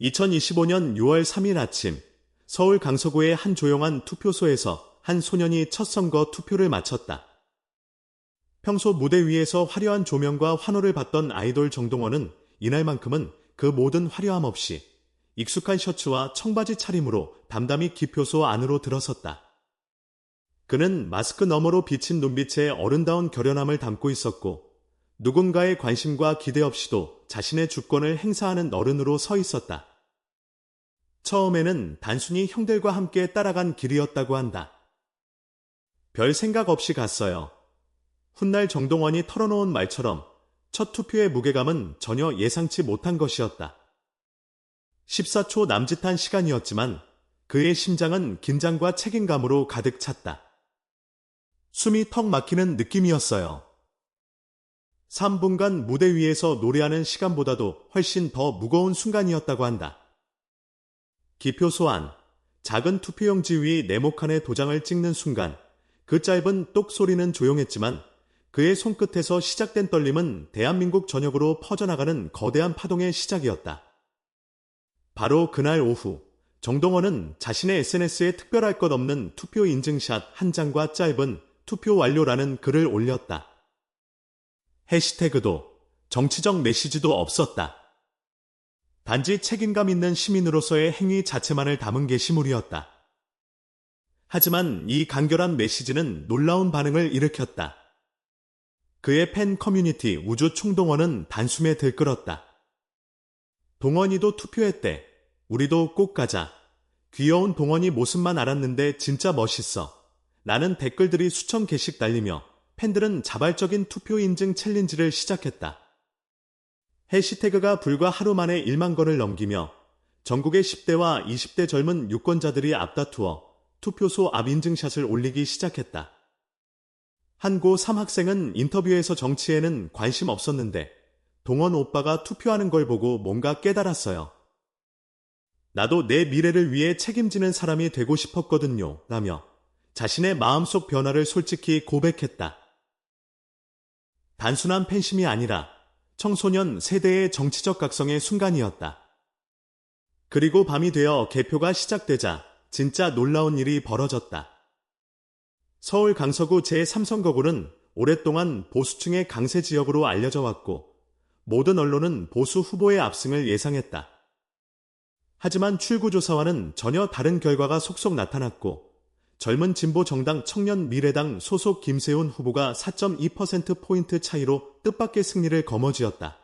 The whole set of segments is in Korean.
2025년 6월 3일 아침 서울 강서구의 한 조용한 투표소에서 한 소년이 첫 선거 투표를 마쳤다. 평소 무대 위에서 화려한 조명과 환호를 받던 아이돌 정동원은 이날만큼은 그 모든 화려함 없이 익숙한 셔츠와 청바지 차림으로 담담히 기표소 안으로 들어섰다. 그는 마스크 너머로 비친 눈빛에 어른다운 결연함을 담고 있었고 누군가의 관심과 기대 없이도 자신의 주권을 행사하는 어른으로 서 있었다. 처음에는 단순히 형들과 함께 따라간 길이었다고 한다. 별 생각 없이 갔어요. 훗날 정동원이 털어놓은 말처럼 첫 투표의 무게감은 전혀 예상치 못한 것이었다. 14초 남짓한 시간이었지만 그의 심장은 긴장과 책임감으로 가득 찼다. 숨이 턱 막히는 느낌이었어요. 3분간 무대 위에서 노래하는 시간보다도 훨씬 더 무거운 순간이었다고 한다. 기표소 안, 작은 투표용 지 위 네모칸에 도장을 찍는 순간 그 짧은 똑 소리는 조용했지만 그의 손끝에서 시작된 떨림은 대한민국 전역으로 퍼져나가는 거대한 파동의 시작이었다. 바로 그날 오후 정동원은 자신의 SNS에 특별할 것 없는 투표 인증샷 한 장과 짧은 투표 완료라는 글을 올렸다. 해시태그도 정치적 메시지도 없었다. 단지 책임감 있는 시민으로서의 행위 자체만을 담은 게시물이었다. 하지만 이 간결한 메시지는 놀라운 반응을 일으켰다. 그의 팬 커뮤니티 우주 총동원은 단숨에 들끓었다. 동원이도 투표했대. 우리도 꼭 가자. 귀여운 동원이 모습만 알았는데 진짜 멋있어. 나는 댓글들이 수천 개씩 달리며 팬들은 자발적인 투표 인증 챌린지를 시작했다. 해시태그가 불과 하루 만에 1만 건을 넘기며 전국의 10대와 20대 젊은 유권자들이 앞다투어 투표소 앞 인증샷을 올리기 시작했다. 한고 3학생은 인터뷰에서 정치에는 관심 없었는데 동원 오빠가 투표하는 걸 보고 뭔가 깨달았어요. 나도 내 미래를 위해 책임지는 사람이 되고 싶었거든요. 라며 자신의 마음속 변화를 솔직히 고백했다. 단순한 팬심이 아니라 청소년 세대의 정치적 각성의 순간이었다. 그리고 밤이 되어 개표가 시작되자 진짜 놀라운 일이 벌어졌다. 서울 강서구 제3선거구는 오랫동안 보수층의 강세 지역으로 알려져 왔고 모든 언론은 보수 후보의 압승을 예상했다. 하지만 출구조사와는 전혀 다른 결과가 속속 나타났고 젊은 진보 정당 청년 미래당 소속 김세훈 후보가 4.2%포인트 차이로 뜻밖의 승리를 거머쥐었다.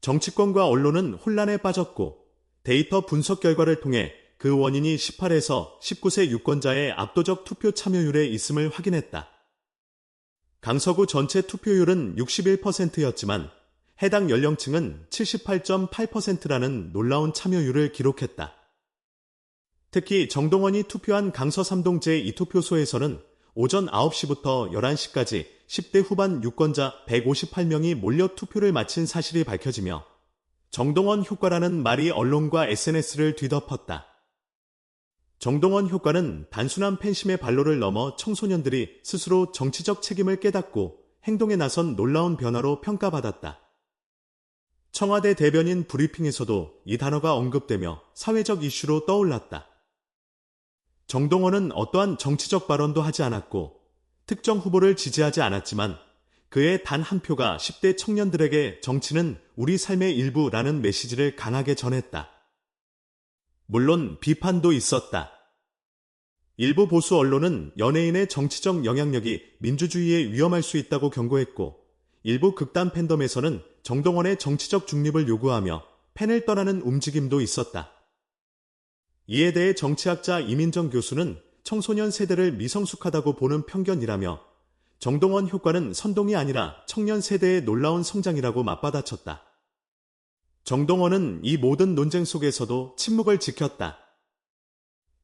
정치권과 언론은 혼란에 빠졌고 데이터 분석 결과를 통해 그 원인이 18에서 19세 유권자의 압도적 투표 참여율에 있음을 확인했다. 강서구 전체 투표율은 61%였지만 해당 연령층은 78.8%라는 놀라운 참여율을 기록했다. 특히 정동원이 투표한 강서 3동 제2투표소에서는 오전 9시부터 11시까지 10대 후반 유권자 158명이 몰려 투표를 마친 사실이 밝혀지며 정동원 효과라는 말이 언론과 SNS를 뒤덮었다. 정동원 효과는 단순한 팬심의 발로를 넘어 청소년들이 스스로 정치적 책임을 깨닫고 행동에 나선 놀라운 변화로 평가받았다. 청와대 대변인 브리핑에서도 이 단어가 언급되며 사회적 이슈로 떠올랐다. 정동원은 어떠한 정치적 발언도 하지 않았고 특정 후보를 지지하지 않았지만 그의 단 한 표가 10대 청년들에게 정치는 우리 삶의 일부라는 메시지를 강하게 전했다. 물론 비판도 있었다. 일부 보수 언론은 연예인의 정치적 영향력이 민주주의에 위험할 수 있다고 경고했고 일부 극단 팬덤에서는 정동원의 정치적 중립을 요구하며 팬을 떠나는 움직임도 있었다. 이에 대해 정치학자 이민정 교수는 청소년 세대를 미성숙하다고 보는 편견이라며 정동원 효과는 선동이 아니라 청년 세대의 놀라운 성장이라고 맞받아쳤다. 정동원은 이 모든 논쟁 속에서도 침묵을 지켰다.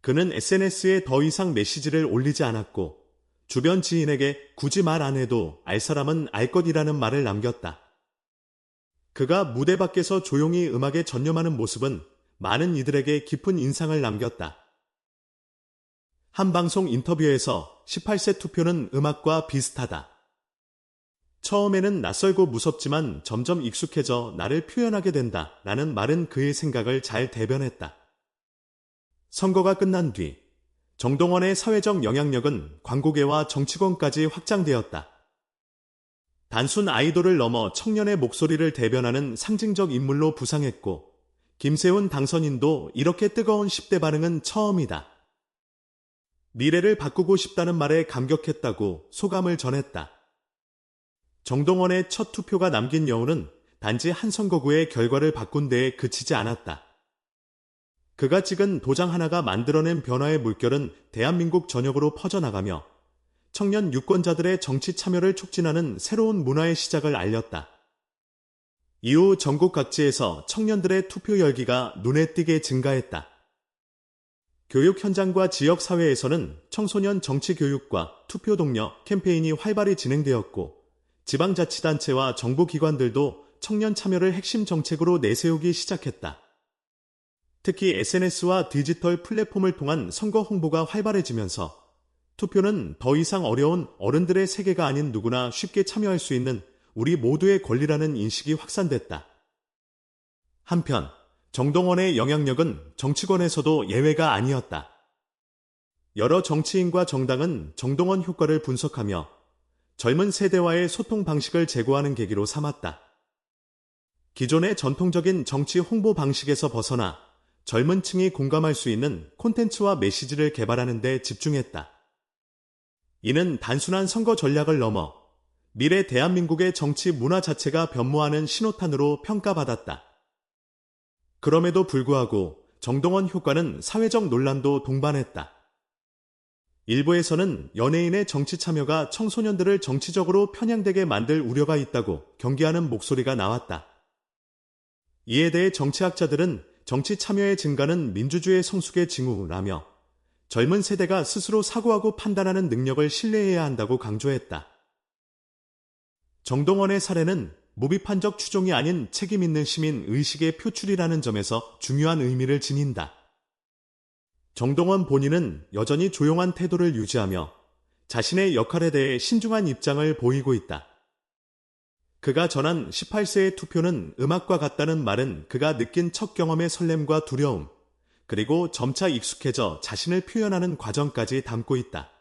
그는 SNS에 더 이상 메시지를 올리지 않았고 주변 지인에게 굳이 말 안 해도 알 사람은 알 것이라는 말을 남겼다. 그가 무대 밖에서 조용히 음악에 전념하는 모습은 많은 이들에게 깊은 인상을 남겼다. 한 방송 인터뷰에서 18세 투표는 음악과 비슷하다. 처음에는 낯설고 무섭지만 점점 익숙해져 나를 표현하게 된다. 라는 말은 그의 생각을 잘 대변했다. 선거가 끝난 뒤 정동원의 사회적 영향력은 광고계와 정치권까지 확장되었다. 단순 아이돌을 넘어 청년의 목소리를 대변하는 상징적 인물로 부상했고 김세훈 당선인도 이렇게 뜨거운 10대 반응은 처음이다. 미래를 바꾸고 싶다는 말에 감격했다고 소감을 전했다. 정동원의 첫 투표가 남긴 여운은 단지 한 선거구의 결과를 바꾼 데에 그치지 않았다. 그가 찍은 도장 하나가 만들어낸 변화의 물결은 대한민국 전역으로 퍼져나가며 청년 유권자들의 정치 참여를 촉진하는 새로운 문화의 시작을 알렸다. 이후 전국 각지에서 청년들의 투표 열기가 눈에 띄게 증가했다. 교육 현장과 지역 사회에서는 청소년 정치 교육과 투표 동료 캠페인이 활발히 진행되었고 지방자치단체와 정부기관들도 청년 참여를 핵심 정책으로 내세우기 시작했다. 특히 SNS와 디지털 플랫폼을 통한 선거 홍보가 활발해지면서 투표는 더 이상 어려운 어른들의 세계가 아닌 누구나 쉽게 참여할 수 있는 우리 모두의 권리라는 인식이 확산됐다. 한편 정동원의 영향력은 정치권에서도 예외가 아니었다. 여러 정치인과 정당은 정동원 효과를 분석하며 젊은 세대와의 소통 방식을 제고하는 계기로 삼았다. 기존의 전통적인 정치 홍보 방식에서 벗어나 젊은 층이 공감할 수 있는 콘텐츠와 메시지를 개발하는 데 집중했다. 이는 단순한 선거 전략을 넘어 미래 대한민국의 정치 문화 자체가 변모하는 신호탄으로 평가받았다. 그럼에도 불구하고 정동원 효과는 사회적 논란도 동반했다. 일부에서는 연예인의 정치 참여가 청소년들을 정치적으로 편향되게 만들 우려가 있다고 경계하는 목소리가 나왔다. 이에 대해 정치학자들은 정치 참여의 증가는 민주주의 성숙의 징후라며 젊은 세대가 스스로 사고하고 판단하는 능력을 신뢰해야 한다고 강조했다. 정동원의 사례는 무비판적 추종이 아닌 책임 있는 시민 의식의 표출이라는 점에서 중요한 의미를 지닌다. 정동원 본인은 여전히 조용한 태도를 유지하며 자신의 역할에 대해 신중한 입장을 보이고 있다. 그가 전한 18세의 투표는 음악과 같다는 말은 그가 느낀 첫 경험의 설렘과 두려움, 그리고 점차 익숙해져 자신을 표현하는 과정까지 담고 있다.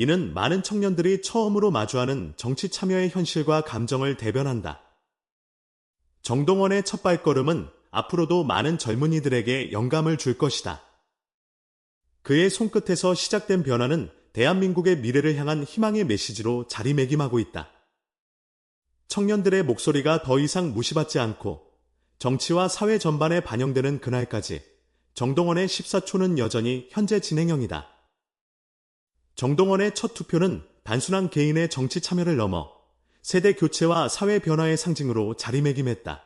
이는 많은 청년들이 처음으로 마주하는 정치 참여의 현실과 감정을 대변한다. 정동원의 첫 발걸음은 앞으로도 많은 젊은이들에게 영감을 줄 것이다. 그의 손끝에서 시작된 변화는 대한민국의 미래를 향한 희망의 메시지로 자리매김하고 있다. 청년들의 목소리가 더 이상 무시받지 않고 정치와 사회 전반에 반영되는 그날까지 정동원의 14초는 여전히 현재 진행형이다. 정동원의 첫 투표는 단순한 개인의 정치 참여를 넘어 세대 교체와 사회 변화의 상징으로 자리매김했다.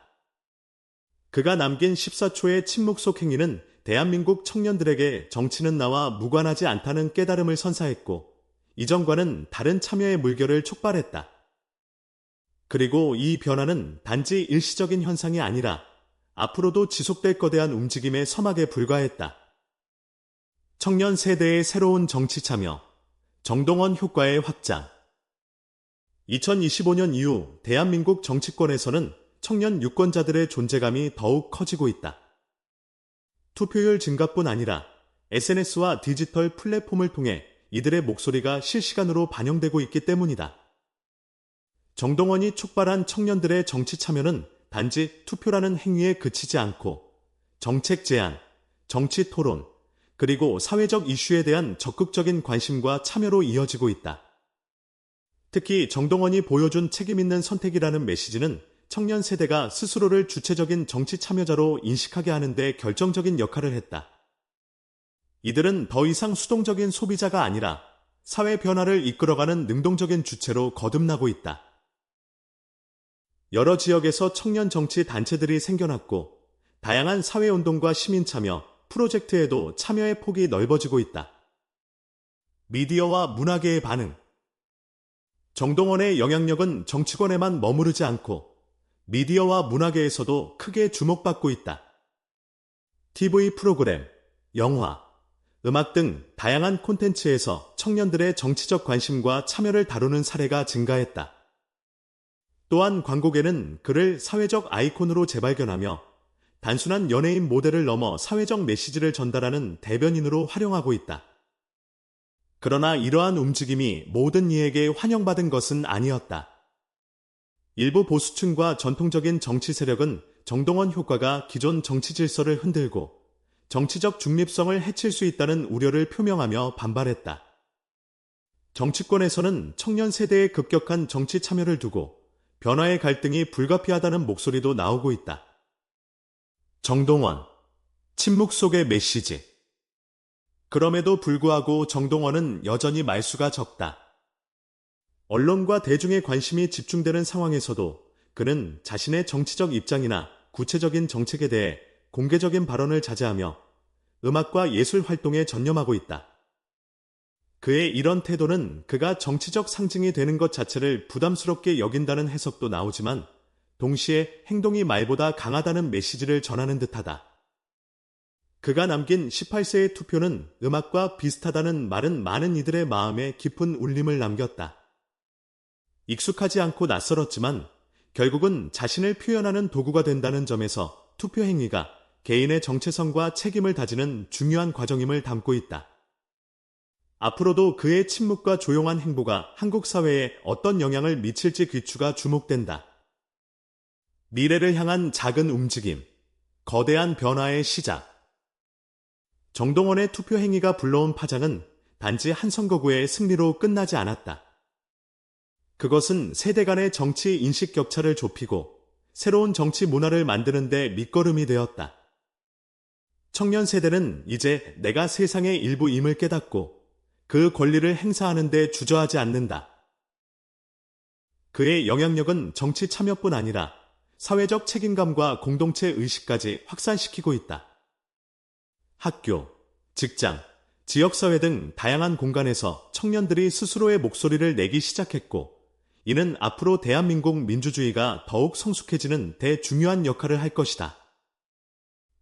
그가 남긴 14초의 침묵 속 행위는 대한민국 청년들에게 정치는 나와 무관하지 않다는 깨달음을 선사했고 이전과는 다른 참여의 물결을 촉발했다. 그리고 이 변화는 단지 일시적인 현상이 아니라 앞으로도 지속될 거대한 움직임의 서막에 불과했다. 청년 세대의 새로운 정치 참여, 정동원 효과의 확장. 2025년 이후 대한민국 정치권에서는 청년 유권자들의 존재감이 더욱 커지고 있다. 투표율 증가뿐 아니라 SNS와 디지털 플랫폼을 통해 이들의 목소리가 실시간으로 반영되고 있기 때문이다. 정동원이 촉발한 청년들의 정치 참여는 단지 투표라는 행위에 그치지 않고 정책 제안, 정치 토론, 그리고 사회적 이슈에 대한 적극적인 관심과 참여로 이어지고 있다. 특히 정동원이 보여준 책임있는 선택이라는 메시지는 청년 세대가 스스로를 주체적인 정치 참여자로 인식하게 하는데 결정적인 역할을 했다. 이들은 더 이상 수동적인 소비자가 아니라 사회 변화를 이끌어가는 능동적인 주체로 거듭나고 있다. 여러 지역에서 청년 정치 단체들이 생겨났고 다양한 사회운동과 시민 참여, 프로젝트에도 참여의 폭이 넓어지고 있다. 미디어와 문화계의 반응 정동원의 영향력은 정치권에만 머무르지 않고 미디어와 문화계에서도 크게 주목받고 있다. TV 프로그램, 영화, 음악 등 다양한 콘텐츠에서 청년들의 정치적 관심과 참여를 다루는 사례가 증가했다. 또한 광고계는 그를 사회적 아이콘으로 재발견하며 단순한 연예인 모델을 넘어 사회적 메시지를 전달하는 대변인으로 활용하고 있다. 그러나 이러한 움직임이 모든 이에게 환영받은 것은 아니었다. 일부 보수층과 전통적인 정치 세력은 정동원 효과가 기존 정치 질서를 흔들고 정치적 중립성을 해칠 수 있다는 우려를 표명하며 반발했다. 정치권에서는 청년 세대의 급격한 정치 참여를 두고 변화의 갈등이 불가피하다는 목소리도 나오고 있다. 정동원, 침묵 속의 메시지. 그럼에도 불구하고 정동원은 여전히 말수가 적다. 언론과 대중의 관심이 집중되는 상황에서도 그는 자신의 정치적 입장이나 구체적인 정책에 대해 공개적인 발언을 자제하며 음악과 예술 활동에 전념하고 있다. 그의 이런 태도는 그가 정치적 상징이 되는 것 자체를 부담스럽게 여긴다는 해석도 나오지만 동시에 행동이 말보다 강하다는 메시지를 전하는 듯하다. 그가 남긴 18세의 투표는 음악과 비슷하다는 말은 많은 이들의 마음에 깊은 울림을 남겼다. 익숙하지 않고 낯설었지만 결국은 자신을 표현하는 도구가 된다는 점에서 투표 행위가 개인의 정체성과 책임을 다지는 중요한 과정임을 담고 있다. 앞으로도 그의 침묵과 조용한 행보가 한국 사회에 어떤 영향을 미칠지 귀추가 주목된다. 미래를 향한 작은 움직임, 거대한 변화의 시작. 정동원의 투표 행위가 불러온 파장은 단지 한 선거구의 승리로 끝나지 않았다. 그것은 세대 간의 정치 인식 격차를 좁히고 새로운 정치 문화를 만드는 데 밑거름이 되었다. 청년 세대는 이제 내가 세상의 일부임을 깨닫고 그 권리를 행사하는 데 주저하지 않는다. 그의 영향력은 정치 참여뿐 아니라 사회적 책임감과 공동체 의식까지 확산시키고 있다. 학교, 직장, 지역사회 등 다양한 공간에서 청년들이 스스로의 목소리를 내기 시작했고, 이는 앞으로 대한민국 민주주의가 더욱 성숙해지는 대중요한 역할을 할 것이다.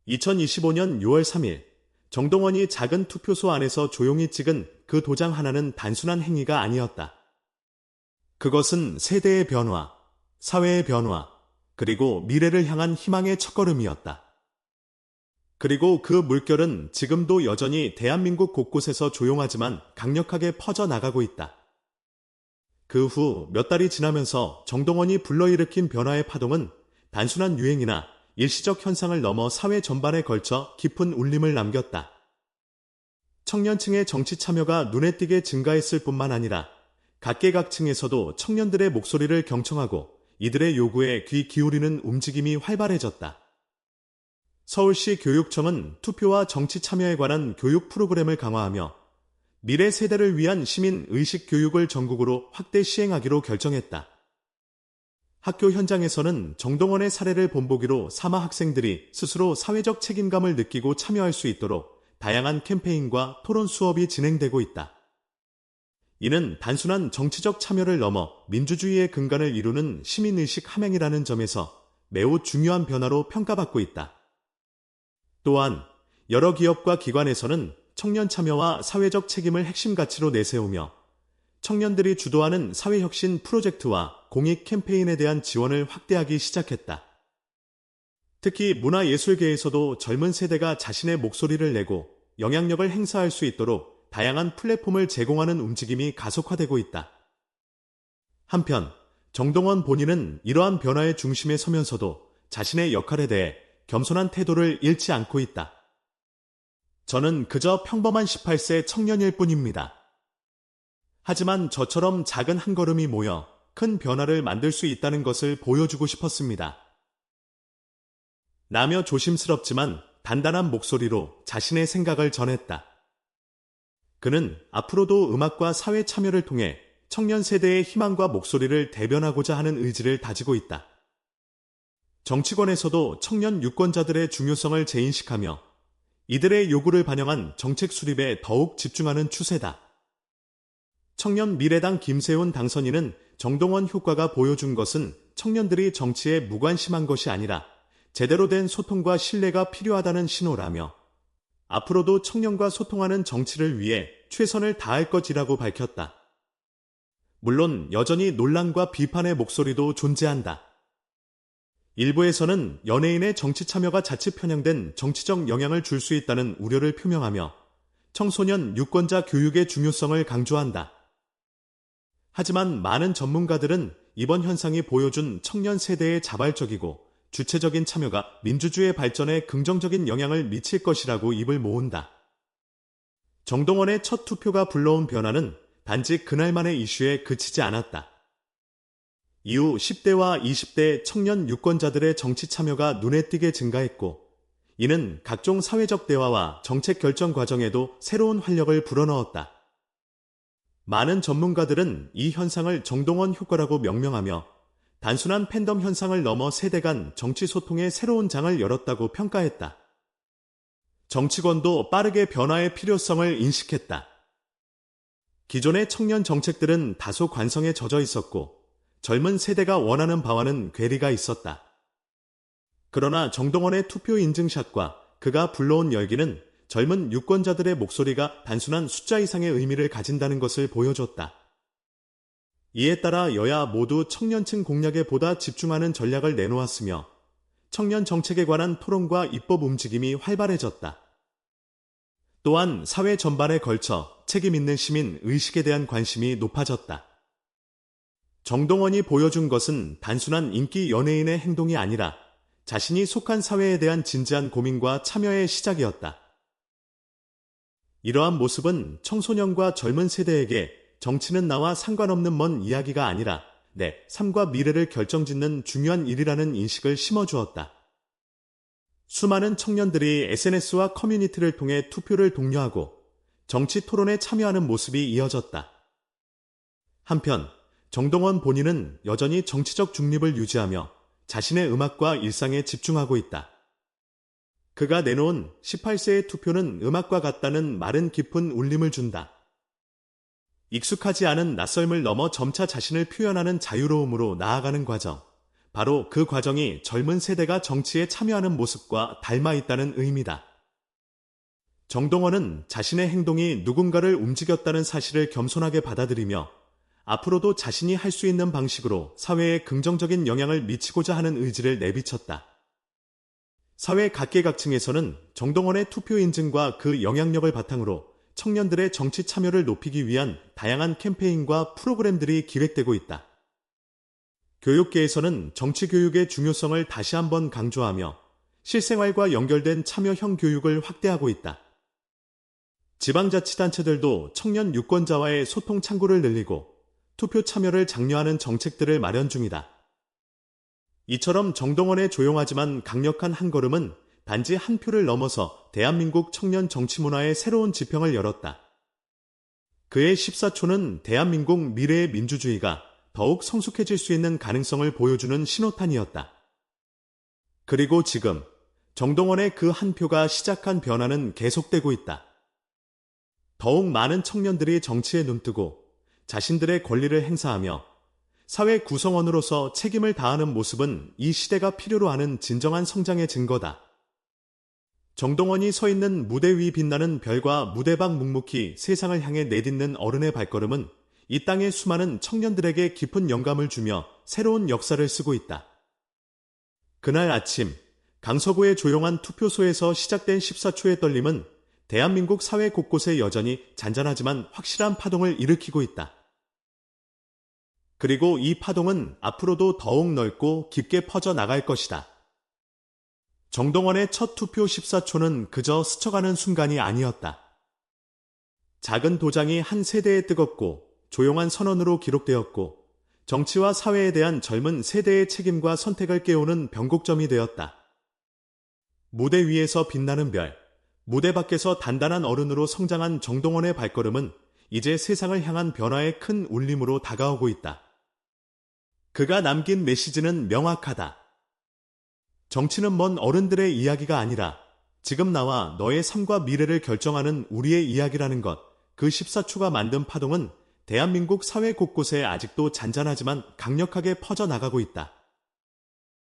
2025년 6월 3일, 정동원이 작은 투표소 안에서 조용히 찍은 그 도장 하나는 단순한 행위가 아니었다. 그것은 세대의 변화, 사회의 변화, 그리고 미래를 향한 희망의 첫걸음이었다. 그리고 그 물결은 지금도 여전히 대한민국 곳곳에서 조용하지만 강력하게 퍼져 나가고 있다. 그 후 몇 달이 지나면서 정동원이 불러일으킨 변화의 파동은 단순한 유행이나 일시적 현상을 넘어 사회 전반에 걸쳐 깊은 울림을 남겼다. 청년층의 정치 참여가 눈에 띄게 증가했을 뿐만 아니라 각계각층에서도 청년들의 목소리를 경청하고 이들의 요구에 귀 기울이는 움직임이 활발해졌다. 서울시 교육청은 투표와 정치 참여에 관한 교육 프로그램을 강화하며 미래 세대를 위한 시민 의식 교육을 전국으로 확대 시행하기로 결정했다. 학교 현장에서는 정동원의 사례를 본보기로 사마 학생들이 스스로 사회적 책임감을 느끼고 참여할 수 있도록 다양한 캠페인과 토론 수업이 진행되고 있다. 이는 단순한 정치적 참여를 넘어 민주주의의 근간을 이루는 시민의식 함행이라는 점에서 매우 중요한 변화로 평가받고 있다. 또한 여러 기업과 기관에서는 청년 참여와 사회적 책임을 핵심 가치로 내세우며 청년들이 주도하는 사회혁신 프로젝트와 공익 캠페인에 대한 지원을 확대하기 시작했다. 특히 문화예술계에서도 젊은 세대가 자신의 목소리를 내고 영향력을 행사할 수 있도록 다양한 플랫폼을 제공하는 움직임이 가속화되고 있다. 한편 정동원 본인은 이러한 변화의 중심에 서면서도 자신의 역할에 대해 겸손한 태도를 잃지 않고 있다. 저는 그저 평범한 18세 청년일 뿐입니다. 하지만 저처럼 작은 한 걸음이 모여 큰 변화를 만들 수 있다는 것을 보여주고 싶었습니다. 나며 조심스럽지만 단단한 목소리로 자신의 생각을 전했다. 그는 앞으로도 음악과 사회 참여를 통해 청년 세대의 희망과 목소리를 대변하고자 하는 의지를 다지고 있다. 정치권에서도 청년 유권자들의 중요성을 재인식하며 이들의 요구를 반영한 정책 수립에 더욱 집중하는 추세다. 청년 미래당 김세훈 당선인은 정동원 효과가 보여준 것은 청년들이 정치에 무관심한 것이 아니라 제대로 된 소통과 신뢰가 필요하다는 신호라며 앞으로도 청년과 소통하는 정치를 위해 최선을 다할 것이라고 밝혔다. 물론 여전히 논란과 비판의 목소리도 존재한다. 일부에서는 연예인의 정치 참여가 자칫 편향된 정치적 영향을 줄 수 있다는 우려를 표명하며 청소년 유권자 교육의 중요성을 강조한다. 하지만 많은 전문가들은 이번 현상이 보여준 청년 세대의 자발적이고 주체적인 참여가 민주주의 발전에 긍정적인 영향을 미칠 것이라고 입을 모은다. 정동원의 첫 투표가 불러온 변화는 단지 그날만의 이슈에 그치지 않았다. 이후 10대와 20대 청년 유권자들의 정치 참여가 눈에 띄게 증가했고, 이는 각종 사회적 대화와 정책 결정 과정에도 새로운 활력을 불어넣었다. 많은 전문가들은 이 현상을 정동원 효과라고 명명하며 단순한 팬덤 현상을 넘어 세대 간 정치 소통의 새로운 장을 열었다고 평가했다. 정치권도 빠르게 변화의 필요성을 인식했다. 기존의 청년 정책들은 다소 관성에 젖어 있었고 젊은 세대가 원하는 바와는 괴리가 있었다. 그러나 정동원의 투표 인증샷과 그가 불러온 열기는 젊은 유권자들의 목소리가 단순한 숫자 이상의 의미를 가진다는 것을 보여줬다. 이에 따라 여야 모두 청년층 공략에 보다 집중하는 전략을 내놓았으며 청년 정책에 관한 토론과 입법 움직임이 활발해졌다. 또한 사회 전반에 걸쳐 책임 있는 시민 의식에 대한 관심이 높아졌다. 정동원이 보여준 것은 단순한 인기 연예인의 행동이 아니라 자신이 속한 사회에 대한 진지한 고민과 참여의 시작이었다. 이러한 모습은 청소년과 젊은 세대에게 정치는 나와 상관없는 먼 이야기가 아니라 내 삶과 미래를 결정짓는 중요한 일이라는 인식을 심어주었다. 수많은 청년들이 SNS와 커뮤니티를 통해 투표를 독려하고 정치 토론에 참여하는 모습이 이어졌다. 한편 정동원 본인은 여전히 정치적 중립을 유지하며 자신의 음악과 일상에 집중하고 있다. 그가 내놓은 18세의 투표는 음악과 같다는 말은 깊은 울림을 준다. 익숙하지 않은 낯설음을 넘어 점차 자신을 표현하는 자유로움으로 나아가는 과정. 바로 그 과정이 젊은 세대가 정치에 참여하는 모습과 닮아 있다는 의미다. 정동원은 자신의 행동이 누군가를 움직였다는 사실을 겸손하게 받아들이며 앞으로도 자신이 할 수 있는 방식으로 사회에 긍정적인 영향을 미치고자 하는 의지를 내비쳤다. 사회 각계각층에서는 정동원의 투표 인증과 그 영향력을 바탕으로 청년들의 정치 참여를 높이기 위한 다양한 캠페인과 프로그램들이 기획되고 있다. 교육계에서는 정치 교육의 중요성을 다시 한번 강조하며 실생활과 연결된 참여형 교육을 확대하고 있다. 지방자치단체들도 청년 유권자와의 소통 창구를 늘리고 투표 참여를 장려하는 정책들을 마련 중이다. 이처럼 정동원의 조용하지만 강력한 한 걸음은 단지 한 표를 넘어서 대한민국 청년 정치 문화의 새로운 지평을 열었다. 그의 14초는 대한민국 미래의 민주주의가 더욱 성숙해질 수 있는 가능성을 보여주는 신호탄이었다. 그리고 지금 정동원의 그 한 표가 시작한 변화는 계속되고 있다. 더욱 많은 청년들이 정치에 눈뜨고 자신들의 권리를 행사하며 사회 구성원으로서 책임을 다하는 모습은 이 시대가 필요로 하는 진정한 성장의 증거다. 정동원이 서 있는 무대 위 빛나는 별과 무대 밖 묵묵히 세상을 향해 내딛는 어른의 발걸음은 이 땅의 수많은 청년들에게 깊은 영감을 주며 새로운 역사를 쓰고 있다. 그날 아침 강서구의 조용한 투표소에서 시작된 14초의 떨림은 대한민국 사회 곳곳에 여전히 잔잔하지만 확실한 파동을 일으키고 있다. 그리고 이 파동은 앞으로도 더욱 넓고 깊게 퍼져 나갈 것이다. 정동원의 첫 투표 14초는 그저 스쳐가는 순간이 아니었다. 작은 도장이 한 세대에 뜨겁고 조용한 선언으로 기록되었고 정치와 사회에 대한 젊은 세대의 책임과 선택을 깨우는 변곡점이 되었다. 무대 위에서 빛나는 별, 무대 밖에서 단단한 어른으로 성장한 정동원의 발걸음은 이제 세상을 향한 변화의 큰 울림으로 다가오고 있다. 그가 남긴 메시지는 명확하다. 정치는 먼 어른들의 이야기가 아니라 지금 나와 너의 삶과 미래를 결정하는 우리의 이야기라는 것, 그 14초가 만든 파동은 대한민국 사회 곳곳에 아직도 잔잔하지만 강력하게 퍼져나가고 있다.